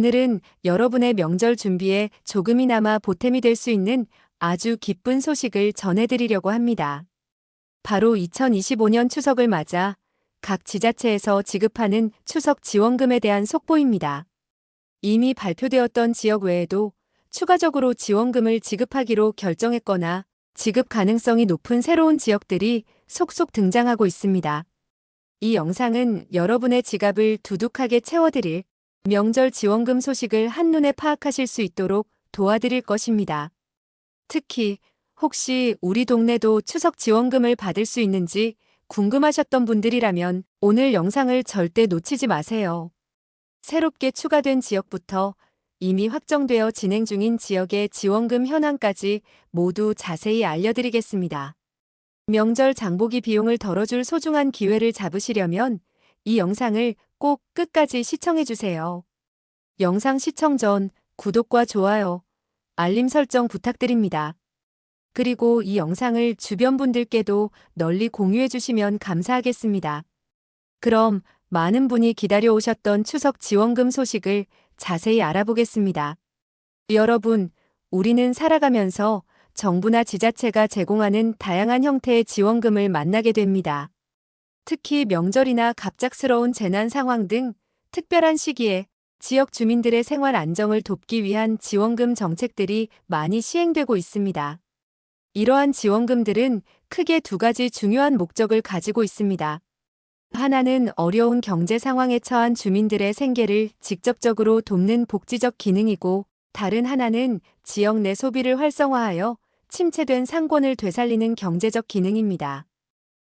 오늘은 여러분의 명절 준비에 조금이나마 보탬이 될 수 있는 아주 기쁜 소식을 전해드리려고 합니다. 바로 2025년 추석을 맞아 각 지자체에서 지급하는 추석 지원금에 대한 속보입니다. 이미 발표되었던 지역 외에도 추가적으로 지원금을 지급하기로 결정했거나 지급 가능성이 높은 새로운 지역들이 속속 등장하고 있습니다. 이 영상은 여러분의 지갑을 두둑하게 채워드릴 명절 지원금 소식을 한눈에 파악하실 수 있도록 도와드릴 것입니다. 특히 혹시 우리 동네도 추석 지원금을 받을 수 있는지 궁금하셨던 분들이라면 오늘 영상을 절대 놓치지 마세요. 새롭게 추가된 지역부터 이미 확정되어 진행 중인 지역의 지원금 현황까지 모두 자세히 알려드리겠습니다. 명절 장보기 비용을 덜어줄 소중한 기회를 잡으시려면 이 영상을 꼭 끝까지 시청해주세요. 영상 시청 전 구독과 좋아요, 알림 설정 부탁드립니다. 그리고 이 영상을 주변 분들께도 널리 공유해주시면 감사하겠습니다. 그럼 많은 분이 기다려오셨던 추석 지원금 소식을 자세히 알아보겠습니다. 여러분, 우리는 살아가면서 정부나 지자체가 제공하는 다양한 형태의 지원금을 만나게 됩니다. 특히 명절이나 갑작스러운 재난 상황 등 특별한 시기에 지역 주민들의 생활 안정을 돕기 위한 지원금 정책들이 많이 시행되고 있습니다. 이러한 지원금들은 크게 두 가지 중요한 목적을 가지고 있습니다. 하나는 어려운 경제 상황에 처한 주민들의 생계를 직접적으로 돕는 복지적 기능이고 다른 하나는 지역 내 소비를 활성화하여 침체된 상권을 되살리는 경제적 기능입니다.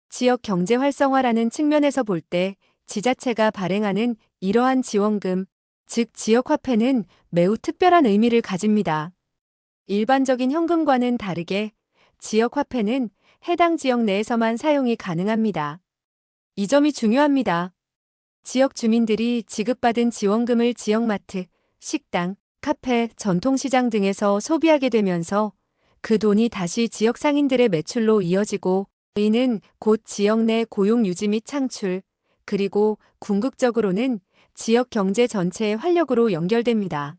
지역 경제 활성화라는 측면에서 볼 때 지자체가 발행하는 이러한 지원금, 즉 지역화폐는 매우 특별한 의미를 가집니다. 일반적인 현금과는 다르게 지역화폐는 해당 지역 내에서만 사용이 가능합니다. 이 점이 중요합니다. 지역 주민들이 지급받은 지원금을 지역마트, 식당, 카페, 전통시장 등에서 소비하게 되면서 그 돈이 다시 지역 상인들의 매출로 이어지고 이는 곧 지역 내 고용 유지 및 창출, 그리고 궁극적으로는 지역 경제 전체의 활력으로 연결됩니다.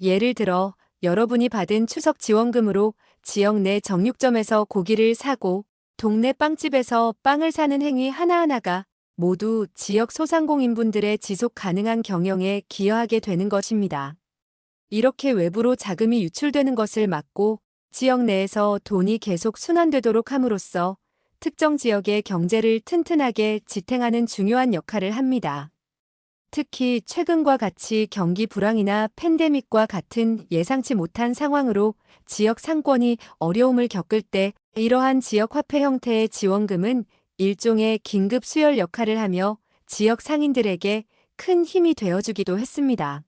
예를 들어 여러분이 받은 추석 지원금으로 지역 내 정육점에서 고기를 사고 동네 빵집에서 빵을 사는 행위 하나하나가 모두 지역 소상공인분들의 지속 가능한 경영에 기여하게 되는 것입니다. 이렇게 외부로 자금이 유출되는 것을 막고 지역 내에서 돈이 계속 순환되도록 함으로써 특정 지역의 경제를 튼튼하게 지탱하는 중요한 역할을 합니다. 특히 최근과 같이 경기 불황이나 팬데믹과 같은 예상치 못한 상황으로 지역 상권이 어려움을 겪을 때 이러한 지역 화폐 형태의 지원금은 일종의 긴급 수혈 역할을 하며 지역 상인들에게 큰 힘이 되어주기도 했습니다.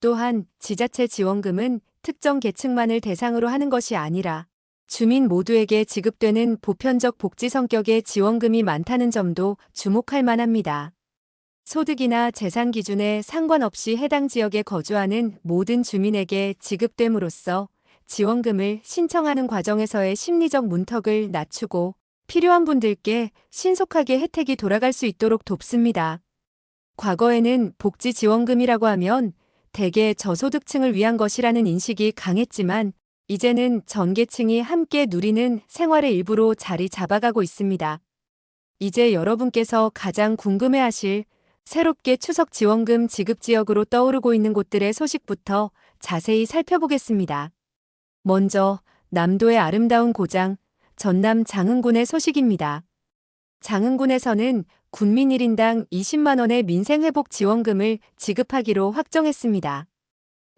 또한 지자체 지원금은 특정 계층만을 대상으로 하는 것이 아니라 주민 모두에게 지급되는 보편적 복지 성격의 지원금이 많다는 점도 주목할 만합니다. 소득이나 재산 기준에 상관없이 해당 지역에 거주하는 모든 주민에게 지급됨으로써 지원금을 신청하는 과정에서의 심리적 문턱을 낮추고 필요한 분들께 신속하게 혜택이 돌아갈 수 있도록 돕습니다. 과거에는 복지 지원금이라고 하면 대개 저소득층을 위한 것이라는 인식이 강했지만 이제는 전 계층이 함께 누리는 생활의 일부로 자리 잡아가고 있습니다. 이제 여러분께서 가장 궁금해하실 새롭게 추석 지원금 지급 지역으로 떠오르고 있는 곳들의 소식부터 자세히 살펴보겠습니다. 먼저 남도의 아름다운 고장 전남 장흥군의 소식입니다. 장흥군에서는 군민 1인당 20만원의 민생회복 지원금을 지급하기로 확정했습니다.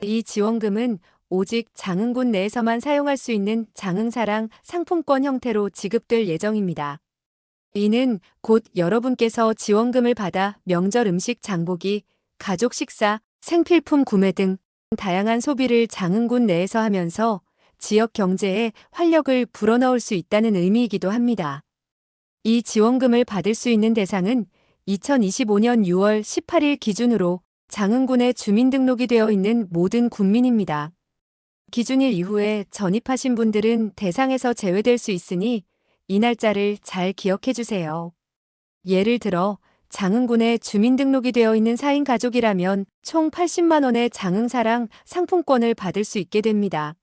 이 지원금은 오직 장흥군 내에서만 사용할 수 있는 장흥사랑 상품권 형태로 지급될 예정입니다. 이는 곧 여러분께서 지원금을 받아 명절 음식 장보기, 가족 식사, 생필품 구매 등 다양한 소비를 장흥군 내에서 하면서 지역 경제에 활력을 불어넣을 수 있다는 의미이기도 합니다. 이 지원금을 받을 수 있는 대상은 2025년 6월 18일 기준으로 장흥군에 주민등록이 되어 있는 모든 군민입니다. 기준일 이후에 전입하신 분들은 대상에서 제외될 수 있으니 이 날짜를 잘 기억해 주세요. 예를 들어 장흥군에 주민등록이 되어 있는 4인 가족이라면 총 80만 원의 장흥사랑 상품권을 받을 수 있게 됩니다.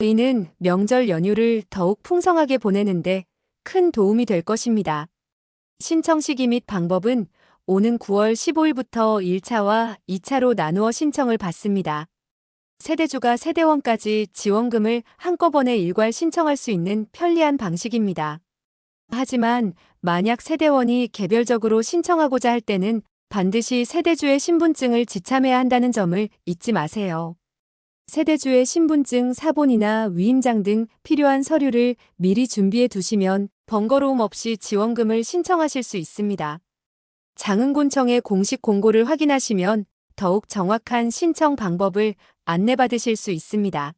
이는 명절 연휴를 더욱 풍성하게 보내는데 큰 도움이 될 것입니다. 신청 시기 및 방법은 오는 9월 15일부터 1차와 2차로 나누어 신청을 받습니다. 세대주가 세대원까지 지원금을 한꺼번에 일괄 신청할 수 있는 편리한 방식입니다. 하지만 만약 세대원이 개별적으로 신청하고자 할 때는 반드시 세대주의 신분증을 지참해야 한다는 점을 잊지 마세요. 세대주의 신분증 사본이나 위임장 등 필요한 서류를 미리 준비해 두시면 번거로움 없이 지원금을 신청하실 수 있습니다. 장흥군청의 공식 공고를 확인하시면 더욱 정확한 신청 방법을 안내받으실 수 있습니다.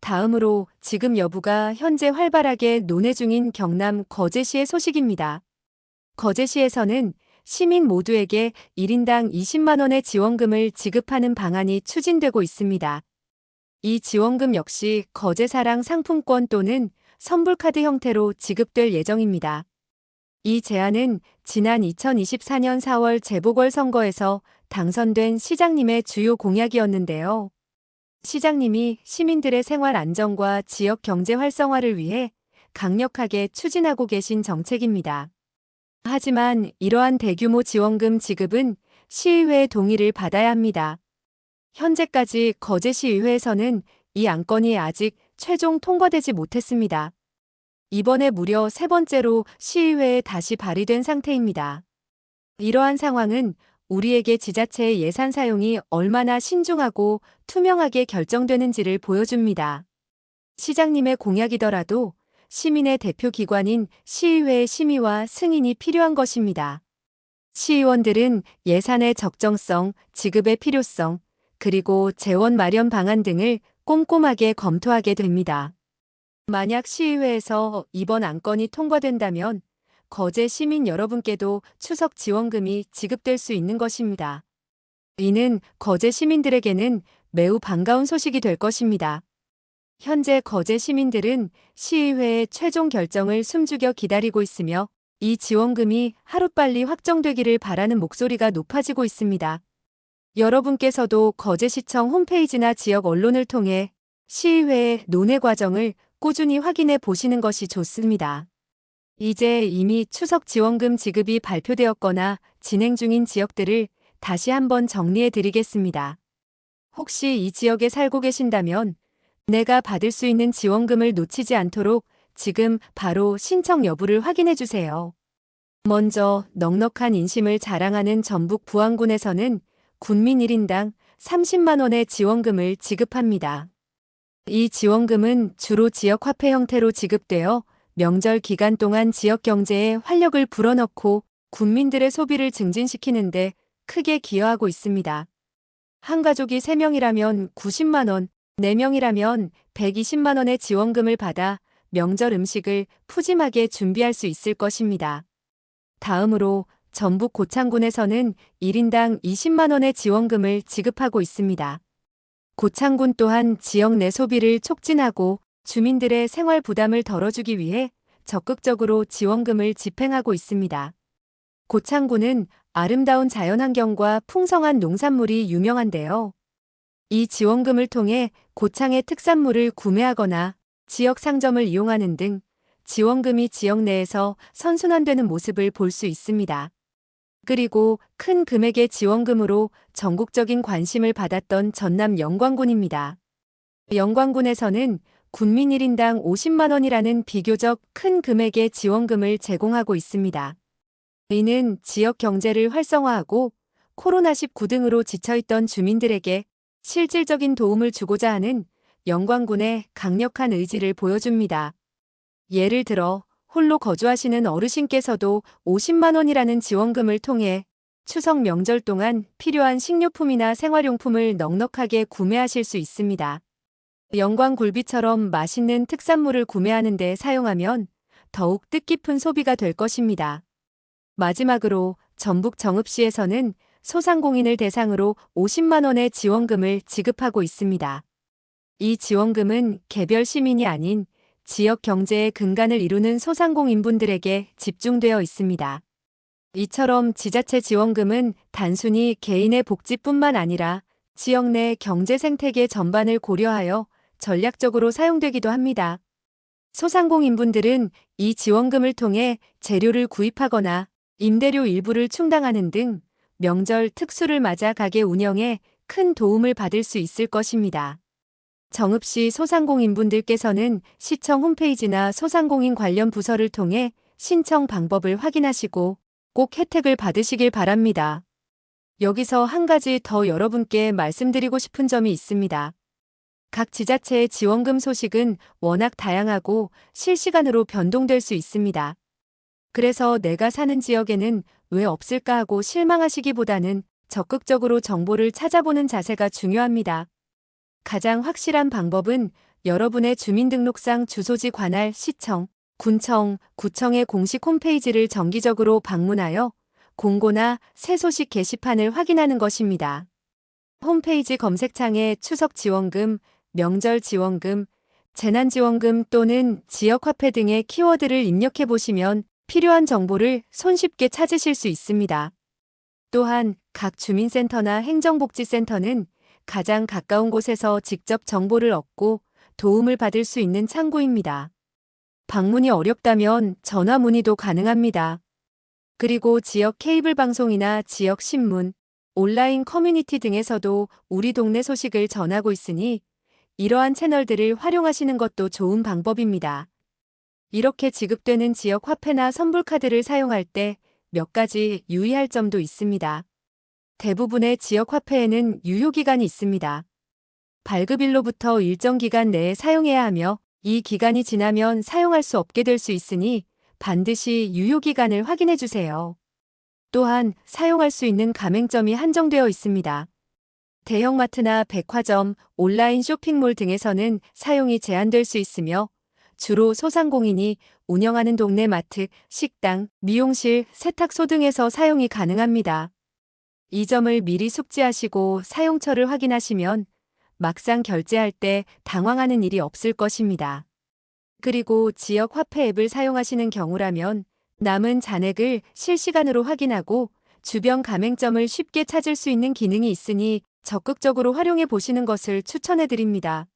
다음으로 지금 여부가 현재 활발하게 논의 중인 경남 거제시의 소식입니다. 거제시에서는 시민 모두에게 1인당 20만 원의 지원금을 지급하는 방안이 추진되고 있습니다. 이 지원금 역시 거제사랑 상품권 또는 선불카드 형태로 지급될 예정입니다. 이 제안은 지난 2024년 4월 재보궐선거에서 당선된 시장님의 주요 공약이었는데요. 시장님이 시민들의 생활 안정과 지역 경제 활성화를 위해 강력하게 추진하고 계신 정책입니다. 하지만 이러한 대규모 지원금 지급은 시의회의 동의를 받아야 합니다. 현재까지 거제시의회에서는 이 안건이 아직 최종 통과되지 못했습니다. 이번에 무려 세 번째로 시의회에 다시 발의된 상태입니다. 이러한 상황은 우리에게 지자체의 예산 사용이 얼마나 신중하고 투명하게 결정되는지를 보여줍니다. 시장님의 공약이더라도 시민의 대표 기관인 시의회의 심의와 승인이 필요한 것입니다. 시의원들은 예산의 적정성, 지급의 필요성, 그리고 재원 마련 방안 등을 꼼꼼하게 검토하게 됩니다. 만약 시의회에서 이번 안건이 통과된다면 거제 시민 여러분께도 추석 지원금이 지급될 수 있는 것입니다. 이는 거제 시민들에게는 매우 반가운 소식이 될 것입니다. 현재 거제 시민들은 시의회의 최종 결정을 숨죽여 기다리고 있으며 이 지원금이 하루빨리 확정되기를 바라는 목소리가 높아지고 있습니다. 여러분께서도 거제시청 홈페이지나 지역 언론을 통해 시의회의 논의 과정을 꾸준히 확인해 보시는 것이 좋습니다. 이제 이미 추석 지원금 지급이 발표되었거나 진행 중인 지역들을 다시 한번 정리해 드리겠습니다. 혹시 이 지역에 살고 계신다면 내가 받을 수 있는 지원금을 놓치지 않도록 지금 바로 신청 여부를 확인해 주세요. 먼저 넉넉한 인심을 자랑하는 전북 부안군에서는 군민 1인당 30만 원의 지원금을 지급합니다. 이 지원금은 주로 지역 화폐 형태로 지급되어 명절 기간 동안 지역 경제에 활력을 불어넣고 군민들의 소비를 증진시키는데 크게 기여하고 있습니다. 한 가족이 3명이라면 90만 원, 4명이라면 120만 원의 지원금을 받아 명절 음식을 푸짐하게 준비할 수 있을 것입니다. 다음으로 전북 고창군에서는 1인당 20만 원의 지원금을 지급하고 있습니다. 고창군 또한 지역 내 소비를 촉진하고 주민들의 생활 부담을 덜어주기 위해 적극적으로 지원금을 집행하고 있습니다. 고창군은 아름다운 자연환경과 풍성한 농산물이 유명한데요. 이 지원금을 통해 고창의 특산물을 구매하거나 지역 상점을 이용하는 등 지원금이 지역 내에서 선순환되는 모습을 볼 수 있습니다. 그리고 큰 금액의 지원금으로 전국적인 관심을 받았던 전남 영광군입니다. 영광군에서는 군민 1인당 50만 원이라는 비교적 큰 금액의 지원금을 제공하고 있습니다. 이는 지역 경제를 활성화하고 코로나19 등으로 지쳐있던 주민들에게 실질적인 도움을 주고자 하는 영광군의 강력한 의지를 보여줍니다. 예를 들어 홀로 거주하시는 어르신께서도 50만 원이라는 지원금을 통해 추석 명절 동안 필요한 식료품이나 생활용품을 넉넉하게 구매하실 수 있습니다. 영광 굴비처럼 맛있는 특산물을 구매하는 데 사용하면 더욱 뜻깊은 소비가 될 것입니다. 마지막으로 전북 정읍시에서는 소상공인을 대상으로 50만 원의 지원금을 지급하고 있습니다. 이 지원금은 개별 시민이 아닌 지역 경제의 근간을 이루는 소상공인분들에게 집중되어 있습니다. 이처럼 지자체 지원금은 단순히 개인의 복지뿐만 아니라 지역 내 경제 생태계 전반을 고려하여 전략적으로 사용되기도 합니다. 소상공인분들은 이 지원금을 통해 재료를 구입하거나 임대료 일부를 충당하는 등 명절 특수를 맞아 가게 운영에 큰 도움을 받을 수 있을 것입니다. 정읍시 소상공인분들께서는 시청 홈페이지나 소상공인 관련 부서를 통해 신청 방법을 확인하시고 꼭 혜택을 받으시길 바랍니다. 여기서 한 가지 더 여러분께 말씀드리고 싶은 점이 있습니다. 각 지자체의 지원금 소식은 워낙 다양하고 실시간으로 변동될 수 있습니다. 그래서 내가 사는 지역에는 왜 없을까 하고 실망하시기보다는 적극적으로 정보를 찾아보는 자세가 중요합니다. 가장 확실한 방법은 여러분의 주민등록상 주소지 관할 시청, 군청, 구청의 공식 홈페이지를 정기적으로 방문하여 공고나 새 소식 게시판을 확인하는 것입니다. 홈페이지 검색창에 추석 지원금, 명절 지원금, 재난지원금 또는 지역화폐 등의 키워드를 입력해 보시면 필요한 정보를 손쉽게 찾으실 수 있습니다. 또한 각 주민센터나 행정복지센터는 가장 가까운 곳에서 직접 정보를 얻고 도움을 받을 수 있는 창구입니다. 방문이 어렵다면 전화 문의도 가능합니다. 그리고 지역 케이블 방송이나 지역 신문, 온라인 커뮤니티 등에서도 우리 동네 소식을 전하고 있으니 이러한 채널들을 활용하시는 것도 좋은 방법입니다. 이렇게 지급되는 지역 화폐나 선불카드를 사용할 때 몇 가지 유의할 점도 있습니다. 대부분의 지역 화폐에는 유효기간이 있습니다. 발급일로부터 일정 기간 내에 사용해야 하며 이 기간이 지나면 사용할 수 없게 될 수 있으니 반드시 유효기간을 확인해 주세요. 또한 사용할 수 있는 가맹점이 한정되어 있습니다. 대형마트나 백화점, 온라인 쇼핑몰 등에서는 사용이 제한될 수 있으며 주로 소상공인이 운영하는 동네 마트, 식당, 미용실, 세탁소 등에서 사용이 가능합니다. 이 점을 미리 숙지하시고 사용처를 확인하시면 막상 결제할 때 당황하는 일이 없을 것입니다. 그리고 지역 화폐 앱을 사용하시는 경우라면 남은 잔액을 실시간으로 확인하고 주변 가맹점을 쉽게 찾을 수 있는 기능이 있으니 적극적으로 활용해 보시는 것을 추천해 드립니다.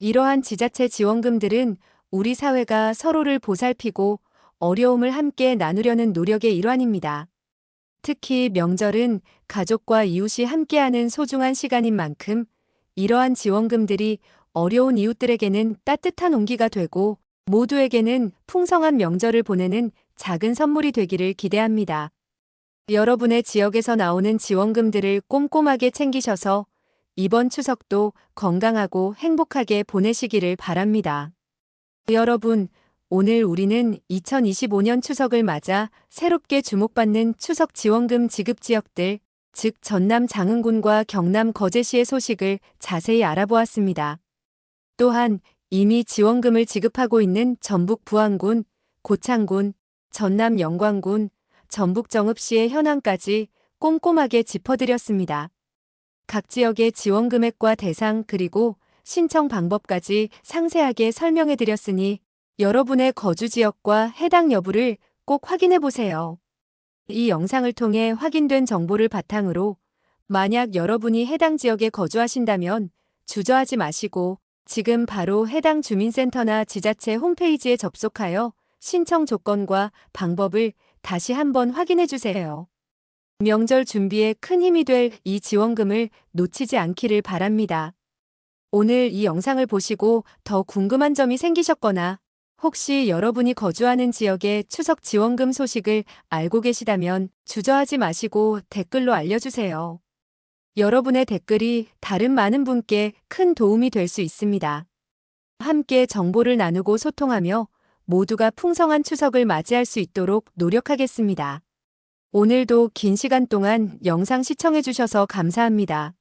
이러한 지자체 지원금들은 우리 사회가 서로를 보살피고 어려움을 함께 나누려는 노력의 일환입니다. 특히 명절은 가족과 이웃이 함께하는 소중한 시간인 만큼 이러한 지원금들이 어려운 이웃들에게는 따뜻한 온기가 되고 모두에게는 풍성한 명절을 보내는 작은 선물이 되기를 기대합니다. 여러분의 지역에서 나오는 지원금들을 꼼꼼하게 챙기셔서 이번 추석도 건강하고 행복하게 보내시기를 바랍니다. 여러분, 오늘 우리는 2025년 추석을 맞아 새롭게 주목받는 추석 지원금 지급 지역들, 즉 전남 장흥군과 경남 거제시의 소식을 자세히 알아보았습니다. 또한 이미 지원금을 지급하고 있는 전북 부안군, 고창군, 전남 영광군, 전북 정읍시의 현황까지 꼼꼼하게 짚어드렸습니다. 각 지역의 지원 금액과 대상 그리고 신청 방법까지 상세하게 설명해 드렸으니 여러분의 거주 지역과 해당 여부를 꼭 확인해 보세요. 이 영상을 통해 확인된 정보를 바탕으로 만약 여러분이 해당 지역에 거주하신다면 주저하지 마시고 지금 바로 해당 주민센터나 지자체 홈페이지에 접속하여 신청 조건과 방법을 다시 한번 확인해 주세요. 명절 준비에 큰 힘이 될 이 지원금을 놓치지 않기를 바랍니다. 오늘 이 영상을 보시고 더 궁금한 점이 생기셨거나 혹시 여러분이 거주하는 지역의 추석 지원금 소식을 알고 계시다면 주저하지 마시고 댓글로 알려주세요. 여러분의 댓글이 다른 많은 분께 큰 도움이 될 수 있습니다. 함께 정보를 나누고 소통하며 모두가 풍성한 추석을 맞이할 수 있도록 노력하겠습니다. 오늘도 긴 시간 동안 영상 시청해주셔서 감사합니다.